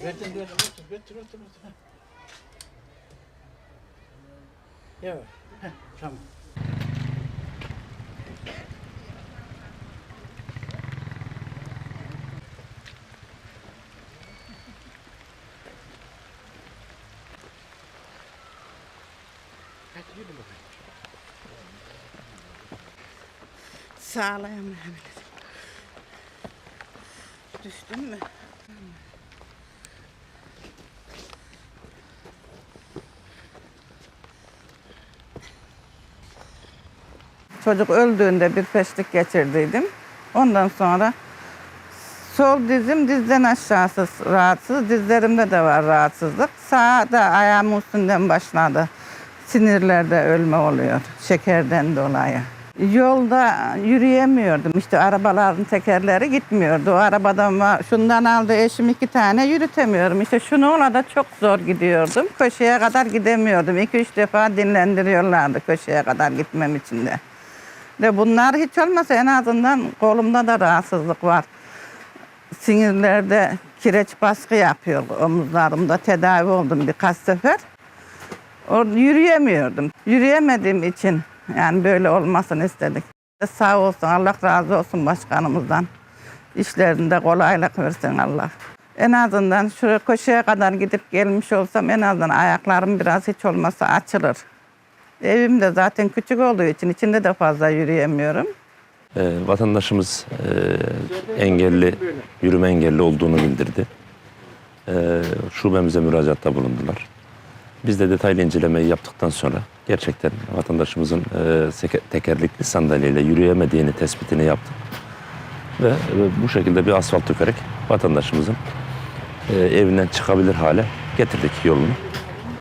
Götür götür götür götür götür. götür. Yavaş. Heh, tamam. Mehmet. Düştün mü? Çocuk öldüğünde bir peşlik geçirdiydim. Ondan sonra sol dizim dizden aşağısı rahatsız. Dizlerimde de var rahatsızlık. Sağda ayağımın üstünden başladı. Sinirlerde ölme oluyor. Şekerden dolayı. Yolda yürüyemiyordum. İşte arabaların tekerleri gitmiyordu. O arabadan var, şundan aldı eşim iki tane yürütemiyorum. İşte şunu ola da çok zor gidiyordum. Köşeye kadar gidemiyordum. İki üç defa dinlendiriyorlardı köşeye kadar gitmem için de. De bunlar hiç olmasa en azından kolumda da rahatsızlık var. Sinirlerde kireç baskı yapıyor omuzlarımda. Tedavi oldum birkaç sefer. Orada yürüyemiyordum. Yürüyemediğim için yani böyle olmasını istedik. Sağ olsun Allah razı olsun başkanımızdan. İşlerinde kolaylık versin Allah. En azından şu köşeye kadar gidip gelmiş olsam en azından ayaklarım biraz hiç olmazsa açılır. Evim de zaten küçük olduğu için içinde de fazla yürüyemiyorum. Ee, vatandaşımız e, engelli, yürüme engelli olduğunu bildirdi. Ee, şubemize müracaatta bulundular. Biz de detaylı incelemeyi yaptıktan sonra gerçekten vatandaşımızın e, tekerlekli sandalyeyle yürüyemediğini tespitini yaptık. Ve e, bu şekilde bir asfalt dökerek vatandaşımızın e, evinden çıkabilir hale getirdik yolunu.